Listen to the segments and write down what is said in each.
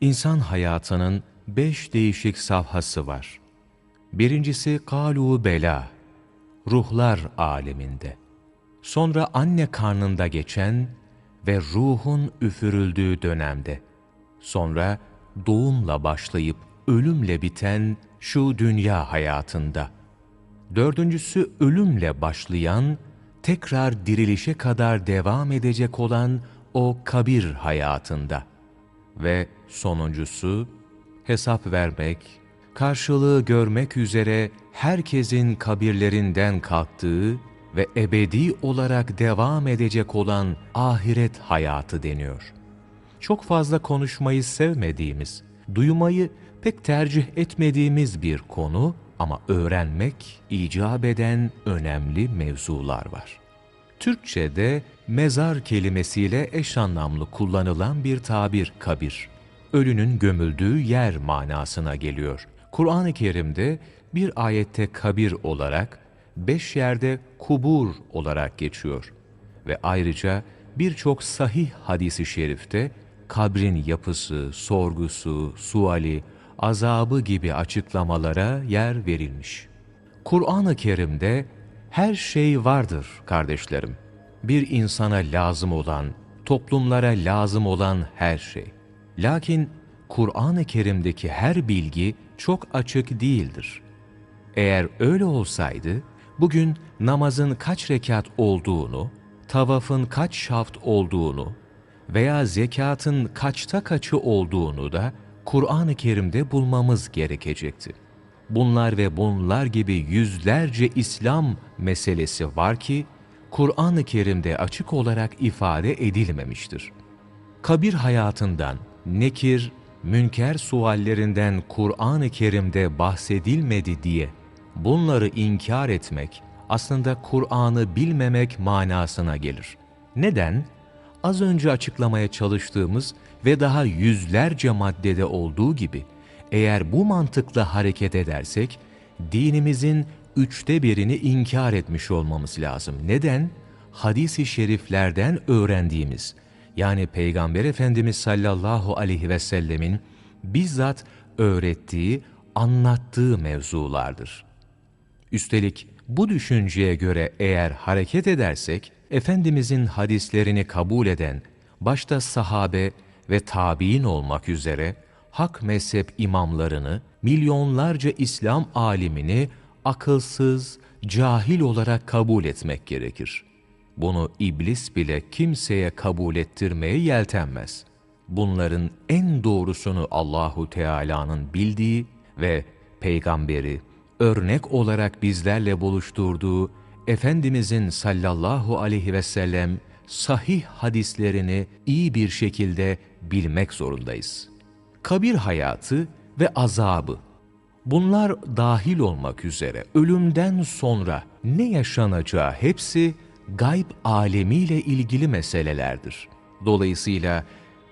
İnsan hayatının beş değişik safhası var. Birincisi kalu bela, ruhlar aleminde. Sonra anne karnında geçen ve ruhun üfürüldüğü dönemde. Sonra doğumla başlayıp ölümle biten şu dünya hayatında. Dördüncüsü ölümle başlayan, tekrar dirilişe kadar devam edecek olan o kabir hayatında. Ve sonuncusu, hesap vermek, karşılığı görmek üzere herkesin kabirlerinden kalktığı ve ebedi olarak devam edecek olan ahiret hayatı deniyor. Çok fazla konuşmayı sevmediğimiz, duymayı pek tercih etmediğimiz bir konu ama öğrenmek icap eden önemli mevzular var. Türkçe'de mezar kelimesiyle eş anlamlı kullanılan bir tabir kabir. Ölünün gömüldüğü yer manasına geliyor. Kur'an-ı Kerim'de bir ayette kabir olarak, beş yerde kubur olarak geçiyor. Ve ayrıca birçok sahih hadisi şerifte kabrin yapısı, sorgusu, suali, azabı gibi açıklamalara yer verilmiş. Kur'an-ı Kerim'de her şey vardır kardeşlerim. Bir insana lazım olan, toplumlara lazım olan her şey. Lakin Kur'an-ı Kerim'deki her bilgi çok açık değildir. Eğer öyle olsaydı, bugün namazın kaç rekat olduğunu, tavafın kaç şaft olduğunu veya zekatın kaçta kaçı olduğunu da Kur'an-ı Kerim'de bulmamız gerekecekti. Bunlar ve bunlar gibi yüzlerce İslam meselesi var ki, Kur'an-ı Kerim'de açık olarak ifade edilmemiştir. Kabir hayatından, nekir, münker suallerinden Kur'an-ı Kerim'de bahsedilmedi diye bunları inkar etmek aslında Kur'an'ı bilmemek manasına gelir. Neden? Az önce açıklamaya çalıştığımız ve daha yüzlerce maddede olduğu gibi eğer bu mantıkla hareket edersek dinimizin üçte birini inkar etmiş olmamız lazım. Neden? Hadis-i şeriflerden öğrendiğimiz yani Peygamber Efendimiz sallallahu aleyhi ve sellemin bizzat öğrettiği, anlattığı mevzulardır. Üstelik bu düşünceye göre eğer hareket edersek, Efendimizin hadislerini kabul eden, başta sahabe ve tabi'in olmak üzere, hak mezhep imamlarını, milyonlarca İslam alimini akılsız, cahil olarak kabul etmek gerekir. Bunu iblis bile kimseye kabul ettirmeye yeltenmez. Bunların en doğrusunu Allahu Teala'nın bildiği ve peygamberi örnek olarak bizlerle buluşturduğu Efendimizin sallallahu aleyhi ve sellem sahih hadislerini iyi bir şekilde bilmek zorundayız. Kabir hayatı ve azabı Bunlar dahil olmak üzere ölümden sonra ne yaşanacağı hepsi gayb alemiyle ilgili meselelerdir. Dolayısıyla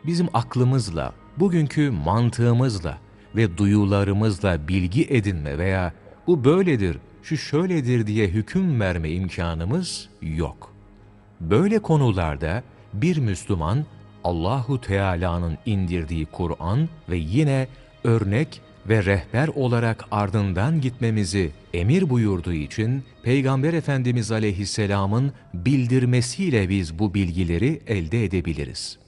bizim aklımızla, bugünkü mantığımızla ve duyularımızla bilgi edinme veya bu böyledir, şu şöyledir diye hüküm verme imkanımız yok. Böyle konularda bir Müslüman Allahu Teala'nın indirdiği Kur'an ve yine örnek ve rehber olarak ardından gitmemizi emir buyurduğu için Peygamber Efendimiz Aleyhisselam'ın bildirmesiyle biz bu bilgileri elde edebiliriz.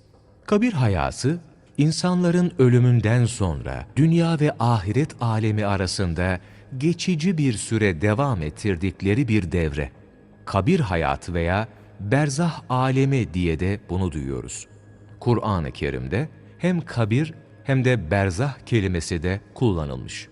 Kabir hayatı, insanların ölümünden sonra dünya ve ahiret alemi arasında geçici bir süre devam ettirdikleri bir devre. Kabir hayatı veya berzah alemi diye de bunu duyuyoruz. Kur'an-ı Kerim'de hem kabir hem de berzah kelimesi de kullanılmış.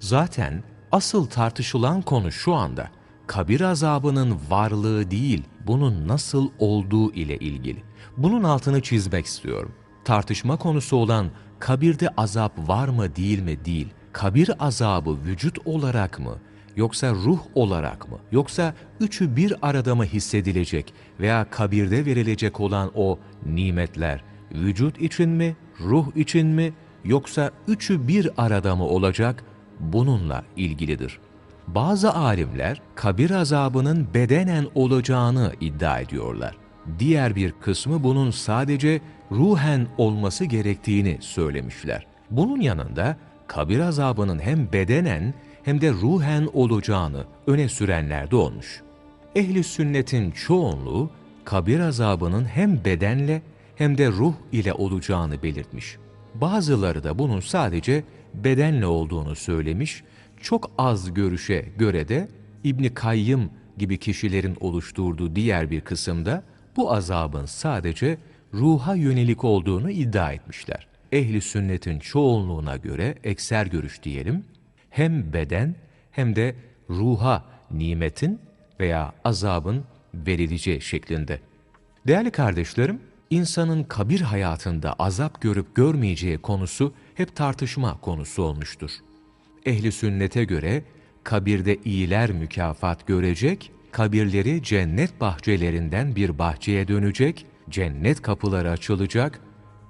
Zaten asıl tartışılan konu şu anda kabir azabının varlığı değil, bunun nasıl olduğu ile ilgili. Bunun altını çizmek istiyorum. Tartışma konusu olan kabirde azap var mı değil mi değil, kabir azabı vücut olarak mı, yoksa ruh olarak mı, yoksa üçü bir arada mı hissedilecek veya kabirde verilecek olan o nimetler, vücut için mi, ruh için mi yoksa üçü bir arada mı olacak bununla ilgilidir. Bazı alimler kabir azabının bedenen olacağını iddia ediyorlar. Diğer bir kısmı bunun sadece ruhen olması gerektiğini söylemişler. Bunun yanında kabir azabının hem bedenen hem de ruhen olacağını öne sürenler de olmuş. Ehli sünnetin çoğunluğu kabir azabının hem bedenle hem de ruh ile olacağını belirtmiş. Bazıları da bunun sadece bedenle olduğunu söylemiş. Çok az görüşe göre de İbni Kayyım gibi kişilerin oluşturduğu diğer bir kısımda bu azabın sadece ruha yönelik olduğunu iddia etmişler. Ehli sünnetin çoğunluğuna göre ekser görüş diyelim, hem beden hem de ruha nimetin veya azabın verileceği şeklinde. Değerli kardeşlerim, insanın kabir hayatında azap görüp görmeyeceği konusu hep tartışma konusu olmuştur. Ehli sünnete göre kabirde iyiler mükafat görecek, kabirleri cennet bahçelerinden bir bahçeye dönecek, cennet kapıları açılacak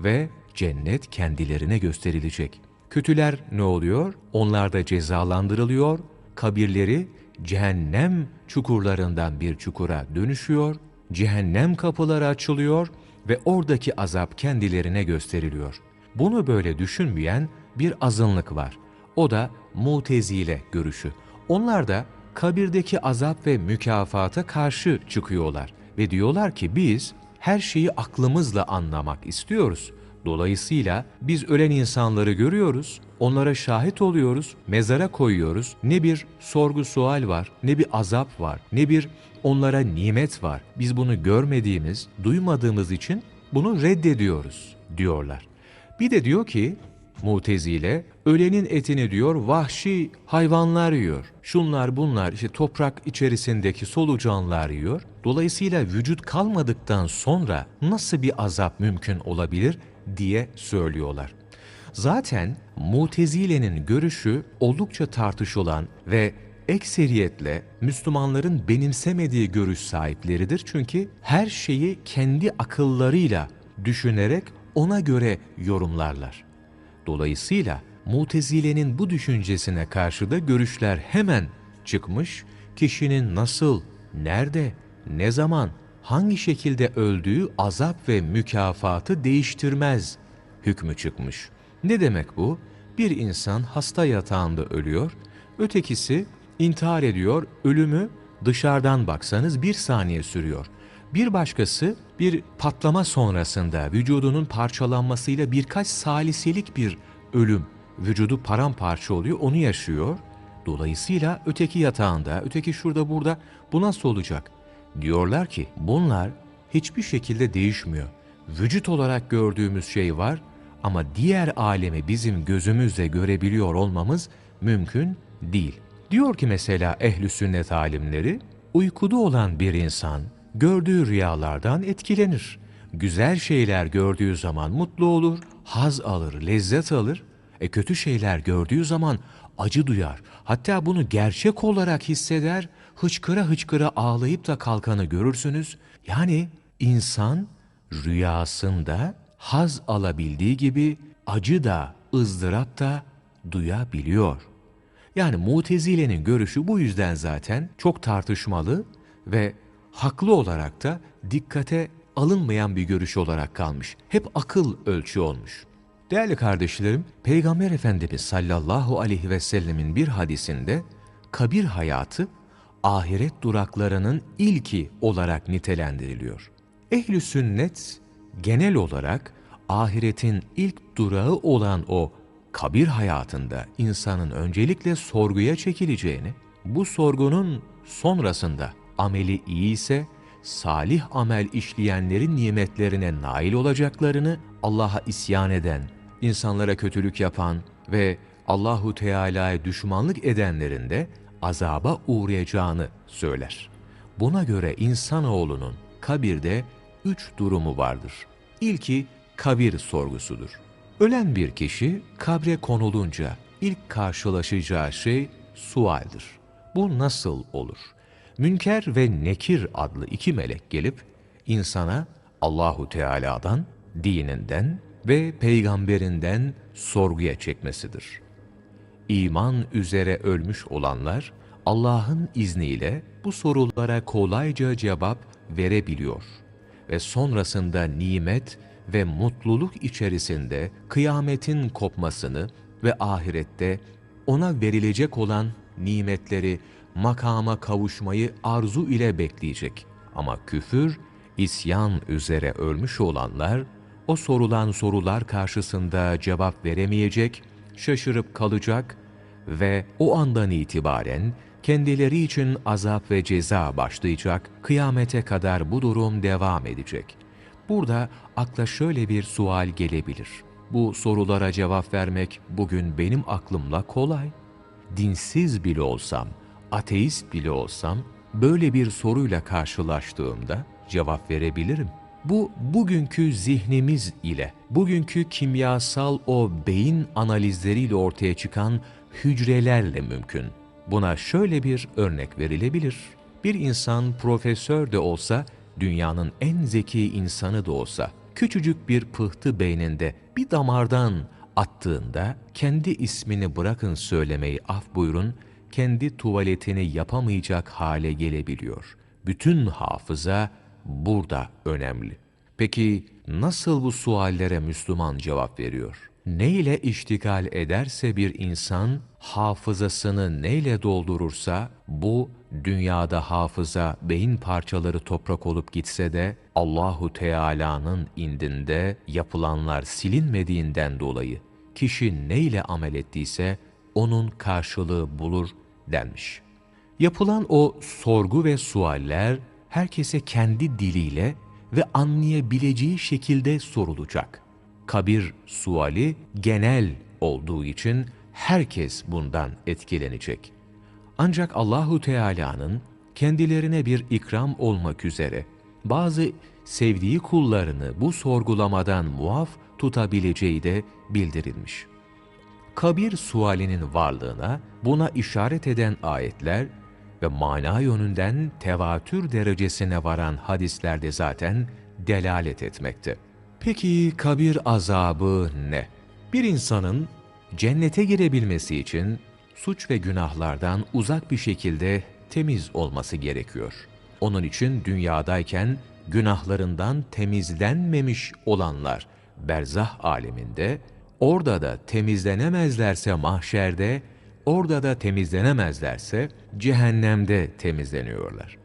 ve cennet kendilerine gösterilecek. Kötüler ne oluyor? Onlar da cezalandırılıyor, kabirleri cehennem çukurlarından bir çukura dönüşüyor, cehennem kapıları açılıyor ve oradaki azap kendilerine gösteriliyor. Bunu böyle düşünmeyen bir azınlık var. O da mutezile görüşü. Onlar da kabirdeki azap ve mükafata karşı çıkıyorlar ve diyorlar ki biz her şeyi aklımızla anlamak istiyoruz. Dolayısıyla biz ölen insanları görüyoruz, onlara şahit oluyoruz, mezara koyuyoruz. Ne bir sorgu sual var, ne bir azap var, ne bir onlara nimet var. Biz bunu görmediğimiz, duymadığımız için bunu reddediyoruz diyorlar. Bir de diyor ki Mutezile, ölenin etini diyor vahşi hayvanlar yiyor. Şunlar bunlar işte toprak içerisindeki solucanlar yiyor. Dolayısıyla vücut kalmadıktan sonra nasıl bir azap mümkün olabilir diye söylüyorlar. Zaten Mutezile'nin görüşü oldukça tartışılan ve ekseriyetle Müslümanların benimsemediği görüş sahipleridir. Çünkü her şeyi kendi akıllarıyla düşünerek ona göre yorumlarlar. Dolayısıyla Mutezile'nin bu düşüncesine karşı da görüşler hemen çıkmış, kişinin nasıl, nerede, ne zaman, hangi şekilde öldüğü azap ve mükafatı değiştirmez hükmü çıkmış. Ne demek bu? Bir insan hasta yatağında ölüyor, ötekisi intihar ediyor, ölümü dışarıdan baksanız bir saniye sürüyor. Bir başkası bir patlama sonrasında vücudunun parçalanmasıyla birkaç saliselik bir ölüm, vücudu paramparça oluyor, onu yaşıyor. Dolayısıyla öteki yatağında, öteki şurada burada bu nasıl olacak? Diyorlar ki bunlar hiçbir şekilde değişmiyor. Vücut olarak gördüğümüz şey var ama diğer alemi bizim gözümüzle görebiliyor olmamız mümkün değil. Diyor ki mesela ehli sünnet alimleri, uykuda olan bir insan gördüğü rüyalardan etkilenir. Güzel şeyler gördüğü zaman mutlu olur, haz alır, lezzet alır. E kötü şeyler gördüğü zaman acı duyar. Hatta bunu gerçek olarak hisseder, hıçkıra hıçkıra ağlayıp da kalkanı görürsünüz. Yani insan rüyasında haz alabildiği gibi acı da, ızdırap da duyabiliyor. Yani Mutezile'nin görüşü bu yüzden zaten çok tartışmalı ve haklı olarak da dikkate alınmayan bir görüş olarak kalmış. Hep akıl ölçü olmuş. Değerli kardeşlerim, Peygamber Efendimiz sallallahu aleyhi ve sellemin bir hadisinde kabir hayatı ahiret duraklarının ilki olarak nitelendiriliyor. Ehli sünnet genel olarak ahiretin ilk durağı olan o kabir hayatında insanın öncelikle sorguya çekileceğini, bu sorgunun sonrasında ameli iyi ise salih amel işleyenlerin nimetlerine nail olacaklarını, Allah'a isyan eden, insanlara kötülük yapan ve Allahu Teala'ya düşmanlık edenlerin de azaba uğrayacağını söyler. Buna göre insanoğlunun kabirde üç durumu vardır. İlki kabir sorgusudur. Ölen bir kişi kabre konulunca ilk karşılaşacağı şey sualdir. Bu nasıl olur? Münker ve Nekir adlı iki melek gelip insana Allahu Teala'dan, dininden ve peygamberinden sorguya çekmesidir. İman üzere ölmüş olanlar Allah'ın izniyle bu sorulara kolayca cevap verebiliyor ve sonrasında nimet ve mutluluk içerisinde kıyametin kopmasını ve ahirette ona verilecek olan nimetleri, makama kavuşmayı arzu ile bekleyecek. Ama küfür, isyan üzere ölmüş olanlar, o sorulan sorular karşısında cevap veremeyecek, şaşırıp kalacak ve o andan itibaren kendileri için azap ve ceza başlayacak, kıyamete kadar bu durum devam edecek. Burada akla şöyle bir sual gelebilir. Bu sorulara cevap vermek bugün benim aklımla kolay. Dinsiz bile olsam, ateist bile olsam, böyle bir soruyla karşılaştığımda cevap verebilirim. Bu bugünkü zihnimiz ile, bugünkü kimyasal o beyin analizleriyle ortaya çıkan hücrelerle mümkün. Buna şöyle bir örnek verilebilir. Bir insan profesör de olsa, dünyanın en zeki insanı da olsa, küçücük bir pıhtı beyninde bir damardan attığında kendi ismini bırakın söylemeyi af buyurun, kendi tuvaletini yapamayacak hale gelebiliyor. Bütün hafıza burada önemli. Peki nasıl bu suallere Müslüman cevap veriyor? Neyle iştigal ederse bir insan, hafızasını neyle doldurursa, bu dünyada hafıza, beyin parçaları toprak olup gitse de, Allahu Teala'nın indinde yapılanlar silinmediğinden dolayı, kişi neyle amel ettiyse, onun karşılığı bulur denmiş. Yapılan o sorgu ve sualler, herkese kendi diliyle ve anlayabileceği şekilde sorulacak. Kabir suali genel olduğu için herkes bundan etkilenecek. Ancak Allahu Teala'nın kendilerine bir ikram olmak üzere bazı sevdiği kullarını bu sorgulamadan muaf tutabileceği de bildirilmiş. Kabir sualinin varlığına buna işaret eden ayetler ve mana yönünden tevatür derecesine varan hadislerde zaten delalet etmekte. Peki kabir azabı ne? Bir insanın cennete girebilmesi için suç ve günahlardan uzak bir şekilde temiz olması gerekiyor. Onun için dünyadayken günahlarından temizlenmemiş olanlar berzah aleminde, orada da temizlenemezlerse mahşerde, orada da temizlenemezlerse cehennemde temizleniyorlar.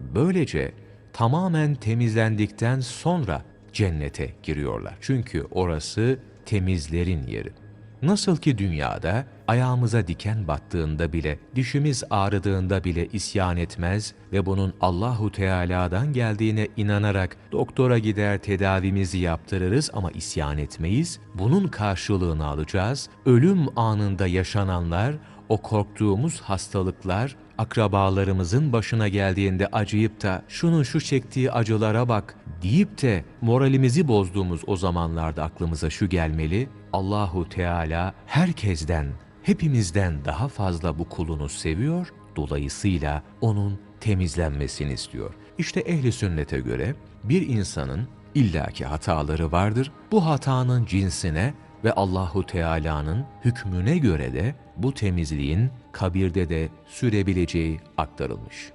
Böylece tamamen temizlendikten sonra cennete giriyorlar. Çünkü orası temizlerin yeri. Nasıl ki dünyada ayağımıza diken battığında bile, dişimiz ağrıdığında bile isyan etmez ve bunun Allahu Teala'dan geldiğine inanarak doktora gider tedavimizi yaptırırız ama isyan etmeyiz. Bunun karşılığını alacağız. Ölüm anında yaşananlar, o korktuğumuz hastalıklar, akrabalarımızın başına geldiğinde acıyıp da şunun şu çektiği acılara bak deyip de moralimizi bozduğumuz o zamanlarda aklımıza şu gelmeli. Allahu Teala herkesten, hepimizden daha fazla bu kulunu seviyor, dolayısıyla onun temizlenmesini istiyor. İşte ehli sünnete göre bir insanın illaki hataları vardır. Bu hatanın cinsine ve Allahu Teala'nın hükmüne göre de bu temizliğin kabirde de sürebileceği aktarılmış.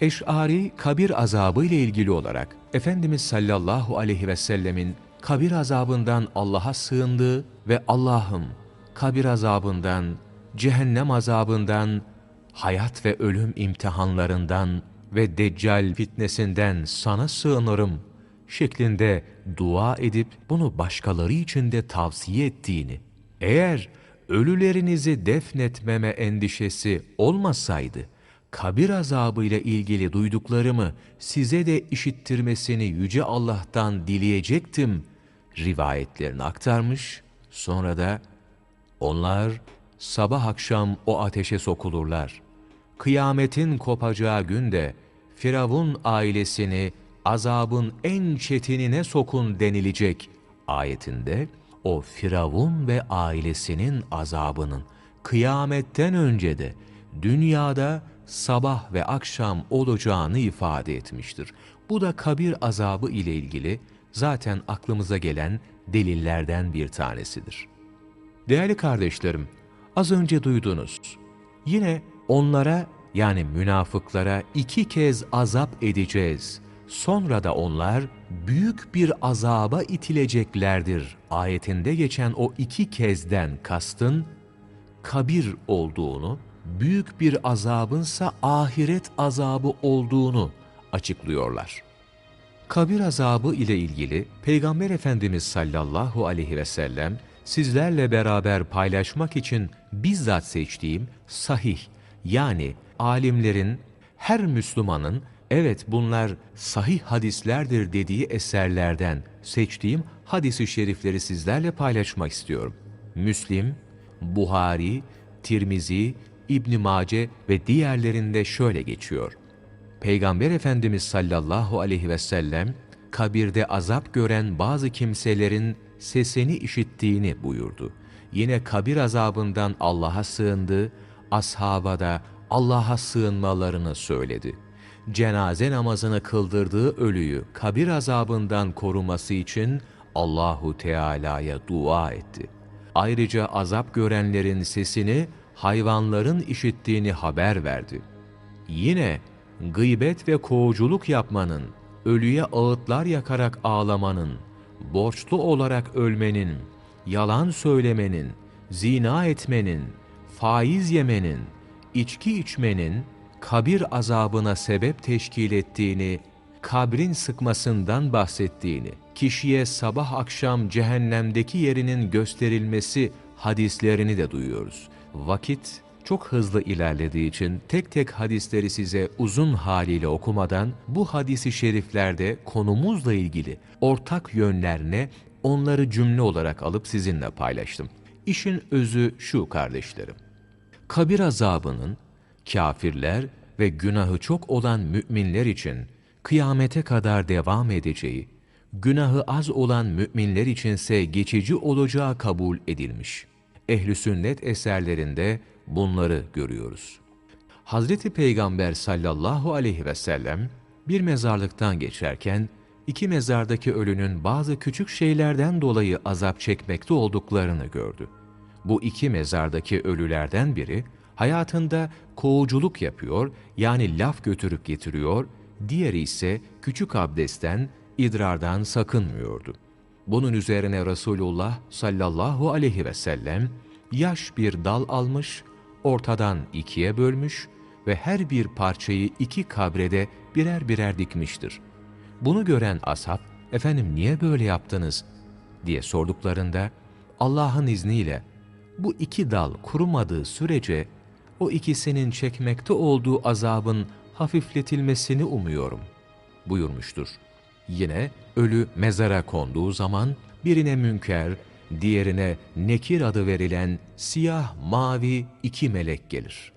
Eş'ari kabir azabı ile ilgili olarak Efendimiz sallallahu aleyhi ve sellemin kabir azabından Allah'a sığındığı ve Allah'ım kabir azabından, cehennem azabından, hayat ve ölüm imtihanlarından ve deccal fitnesinden sana sığınırım şeklinde dua edip bunu başkaları için de tavsiye ettiğini, eğer ölülerinizi defnetmeme endişesi olmasaydı, kabir azabı ile ilgili duyduklarımı size de işittirmesini Yüce Allah'tan dileyecektim rivayetlerini aktarmış. Sonra da onlar sabah akşam o ateşe sokulurlar. Kıyametin kopacağı günde Firavun ailesini azabın en çetinine sokun denilecek ayetinde o Firavun ve ailesinin azabının kıyametten önce de dünyada sabah ve akşam olacağını ifade etmiştir. Bu da kabir azabı ile ilgili zaten aklımıza gelen delillerden bir tanesidir. Değerli kardeşlerim, az önce duydunuz. Yine onlara yani münafıklara iki kez azap edeceğiz Sonra da onlar büyük bir azaba itileceklerdir. Ayetinde geçen o iki kezden kastın kabir olduğunu, büyük bir azabınsa ahiret azabı olduğunu açıklıyorlar. Kabir azabı ile ilgili Peygamber Efendimiz sallallahu aleyhi ve sellem sizlerle beraber paylaşmak için bizzat seçtiğim sahih yani alimlerin her Müslümanın evet bunlar sahih hadislerdir dediği eserlerden seçtiğim hadisi şerifleri sizlerle paylaşmak istiyorum. Müslim, Buhari, Tirmizi, İbn Mace ve diğerlerinde şöyle geçiyor. Peygamber Efendimiz sallallahu aleyhi ve sellem kabirde azap gören bazı kimselerin sesini işittiğini buyurdu. Yine kabir azabından Allah'a sığındı, ashaba da Allah'a sığınmalarını söyledi. Cenaze namazını kıldırdığı ölüyü kabir azabından koruması için Allahu Teala'ya dua etti. Ayrıca azap görenlerin sesini hayvanların işittiğini haber verdi. Yine gıybet ve kovuculuk yapmanın, ölüye ağıtlar yakarak ağlamanın, borçlu olarak ölmenin, yalan söylemenin, zina etmenin, faiz yemenin, içki içmenin, kabir azabına sebep teşkil ettiğini, kabrin sıkmasından bahsettiğini, kişiye sabah akşam cehennemdeki yerinin gösterilmesi hadislerini de duyuyoruz. Vakit çok hızlı ilerlediği için tek tek hadisleri size uzun haliyle okumadan bu hadisi şeriflerde konumuzla ilgili ortak yönlerine onları cümle olarak alıp sizinle paylaştım. İşin özü şu kardeşlerim. Kabir azabının kafirler ve günahı çok olan müminler için kıyamete kadar devam edeceği, günahı az olan müminler içinse geçici olacağı kabul edilmiş. Ehli sünnet eserlerinde bunları görüyoruz. Hazreti Peygamber sallallahu aleyhi ve sellem bir mezarlıktan geçerken iki mezardaki ölünün bazı küçük şeylerden dolayı azap çekmekte olduklarını gördü. Bu iki mezardaki ölülerden biri hayatında kovuculuk yapıyor yani laf götürüp getiriyor, diğeri ise küçük abdestten, idrardan sakınmıyordu. Bunun üzerine Resulullah sallallahu aleyhi ve sellem yaş bir dal almış, ortadan ikiye bölmüş ve her bir parçayı iki kabrede birer birer dikmiştir. Bunu gören ashab, efendim niye böyle yaptınız diye sorduklarında, Allah'ın izniyle bu iki dal kurumadığı sürece o ikisinin çekmekte olduğu azabın hafifletilmesini umuyorum buyurmuştur. Yine ölü mezara konduğu zaman birine münker, diğerine nekir adı verilen siyah mavi iki melek gelir.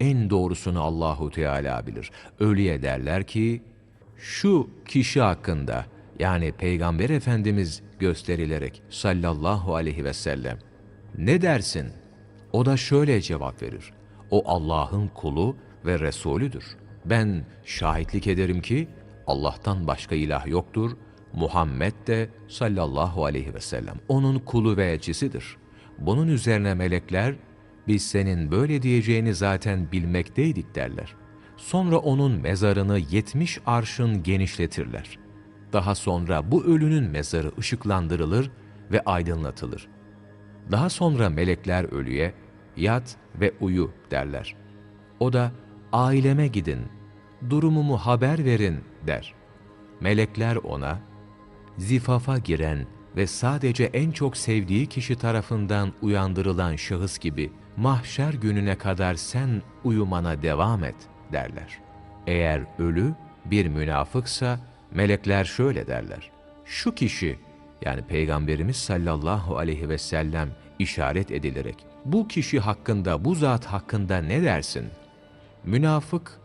En doğrusunu Allahu Teala bilir. Ölüye derler ki şu kişi hakkında yani Peygamber Efendimiz gösterilerek sallallahu aleyhi ve sellem ne dersin? O da şöyle cevap verir. O Allah'ın kulu ve Resulüdür. Ben şahitlik ederim ki Allah'tan başka ilah yoktur. Muhammed de sallallahu aleyhi ve sellem onun kulu ve elçisidir. Bunun üzerine melekler biz senin böyle diyeceğini zaten bilmekteydik derler. Sonra onun mezarını yetmiş arşın genişletirler. Daha sonra bu ölünün mezarı ışıklandırılır ve aydınlatılır. Daha sonra melekler ölüye yat ve uyu derler. O da aileme gidin, durumumu haber verin der. Melekler ona zifafa giren ve sadece en çok sevdiği kişi tarafından uyandırılan şahıs gibi mahşer gününe kadar sen uyumana devam et derler. Eğer ölü bir münafıksa melekler şöyle derler. Şu kişi yani Peygamberimiz sallallahu aleyhi ve sellem işaret edilerek bu kişi hakkında, bu zat hakkında ne dersin? Münafık,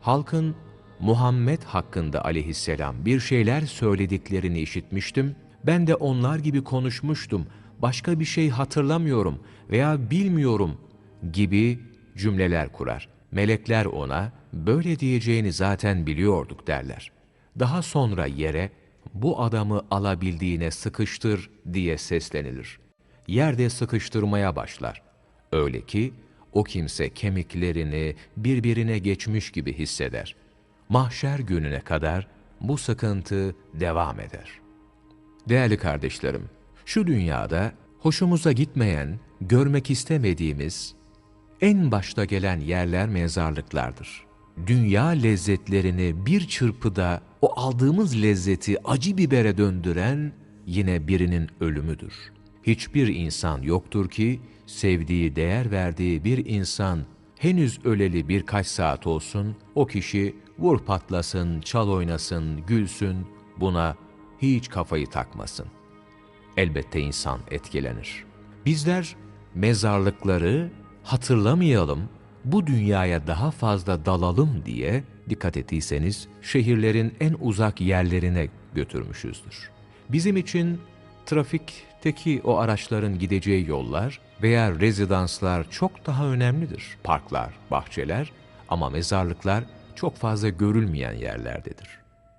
halkın Muhammed hakkında aleyhisselam bir şeyler söylediklerini işitmiştim. Ben de onlar gibi konuşmuştum. Başka bir şey hatırlamıyorum veya bilmiyorum gibi cümleler kurar. Melekler ona böyle diyeceğini zaten biliyorduk derler. Daha sonra yere bu adamı alabildiğine sıkıştır diye seslenilir. Yerde sıkıştırmaya başlar. Öyle ki o kimse kemiklerini birbirine geçmiş gibi hisseder. Mahşer gününe kadar bu sıkıntı devam eder. Değerli kardeşlerim, şu dünyada hoşumuza gitmeyen, görmek istemediğimiz, en başta gelen yerler mezarlıklardır. Dünya lezzetlerini bir çırpıda o aldığımız lezzeti acı bibere döndüren yine birinin ölümüdür. Hiçbir insan yoktur ki sevdiği, değer verdiği bir insan henüz öleli birkaç saat olsun o kişi vur patlasın, çal oynasın, gülsün buna hiç kafayı takmasın. Elbette insan etkilenir. Bizler mezarlıkları hatırlamayalım, bu dünyaya daha fazla dalalım diye dikkat ettiyseniz şehirlerin en uzak yerlerine götürmüşüzdür. Bizim için trafikteki o araçların gideceği yollar veya rezidanslar çok daha önemlidir. Parklar, bahçeler ama mezarlıklar çok fazla görülmeyen yerlerdedir.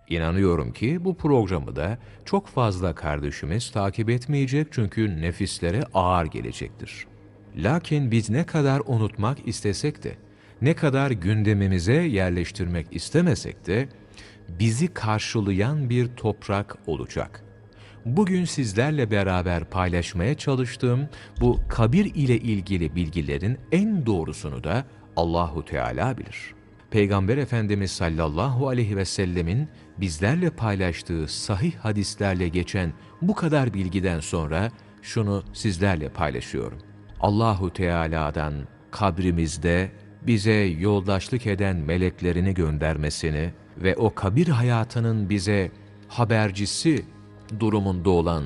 İnanıyorum ki bu programı da çok fazla kardeşimiz takip etmeyecek çünkü nefislere ağır gelecektir. Lakin biz ne kadar unutmak istesek de, ne kadar gündemimize yerleştirmek istemesek de, bizi karşılayan bir toprak olacak. Bugün sizlerle beraber paylaşmaya çalıştığım bu kabir ile ilgili bilgilerin en doğrusunu da Allahu Teala bilir. Peygamber Efendimiz sallallahu aleyhi ve sellemin bizlerle paylaştığı sahih hadislerle geçen bu kadar bilgiden sonra şunu sizlerle paylaşıyorum. Allahu Teala'dan kabrimizde bize yoldaşlık eden meleklerini göndermesini ve o kabir hayatının bize habercisi durumunda olan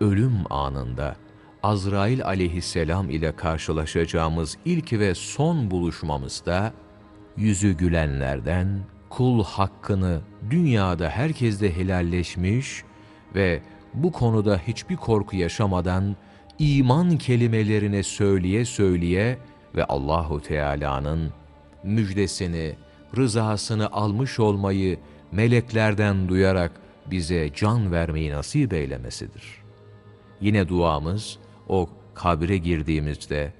ölüm anında Azrail aleyhisselam ile karşılaşacağımız ilk ve son buluşmamızda yüzü gülenlerden kul hakkını dünyada herkeste helalleşmiş ve bu konuda hiçbir korku yaşamadan iman kelimelerini söyleye söyleye ve Allahu Teala'nın müjdesini, rızasını almış olmayı meleklerden duyarak bize can vermeyi nasip eylemesidir. Yine duamız o kabre girdiğimizde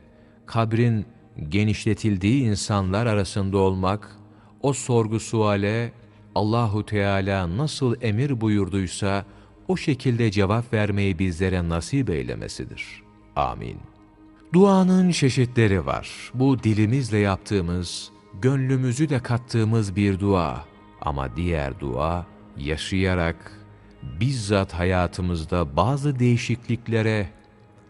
kabrin genişletildiği insanlar arasında olmak, o sorgu suale Allahu Teala nasıl emir buyurduysa o şekilde cevap vermeyi bizlere nasip eylemesidir. Amin. Duanın çeşitleri var. Bu dilimizle yaptığımız, gönlümüzü de kattığımız bir dua. Ama diğer dua yaşayarak bizzat hayatımızda bazı değişikliklere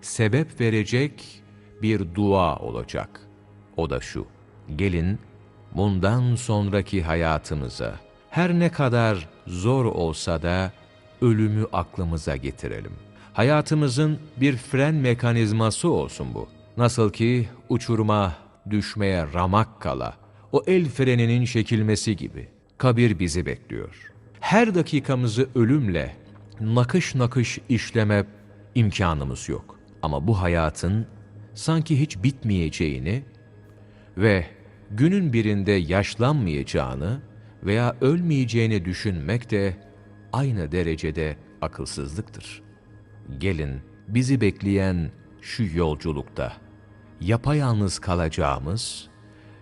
sebep verecek bir dua olacak. O da şu. Gelin bundan sonraki hayatımıza her ne kadar zor olsa da ölümü aklımıza getirelim. Hayatımızın bir fren mekanizması olsun bu. Nasıl ki uçuruma, düşmeye ramak kala, o el freninin çekilmesi gibi. Kabir bizi bekliyor. Her dakikamızı ölümle nakış nakış işleme imkanımız yok. Ama bu hayatın sanki hiç bitmeyeceğini ve günün birinde yaşlanmayacağını veya ölmeyeceğini düşünmek de aynı derecede akılsızlıktır. Gelin bizi bekleyen şu yolculukta yapayalnız kalacağımız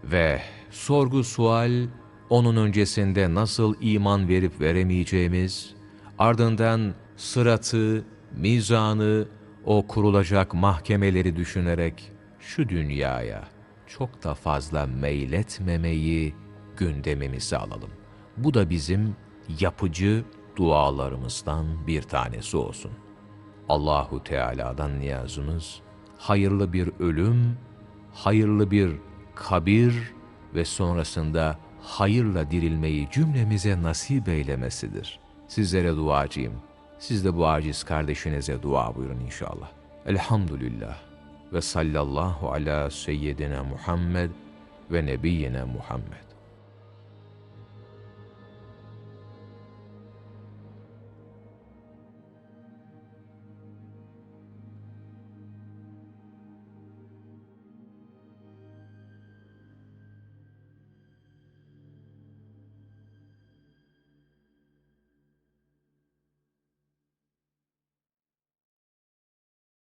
ve sorgu sual onun öncesinde nasıl iman verip veremeyeceğimiz, ardından sıratı, mizanı, o kurulacak mahkemeleri düşünerek şu dünyaya çok da fazla meyletmemeyi gündemimize alalım. Bu da bizim yapıcı dualarımızdan bir tanesi olsun. Allahu Teala'dan niyazımız hayırlı bir ölüm, hayırlı bir kabir ve sonrasında hayırla dirilmeyi cümlemize nasip eylemesidir. Sizlere duacıyım. Siz de bu aciz kardeşinize dua buyurun inşallah. Elhamdülillah ve sallallahu ala seyyidina Muhammed ve nebiyyina Muhammed.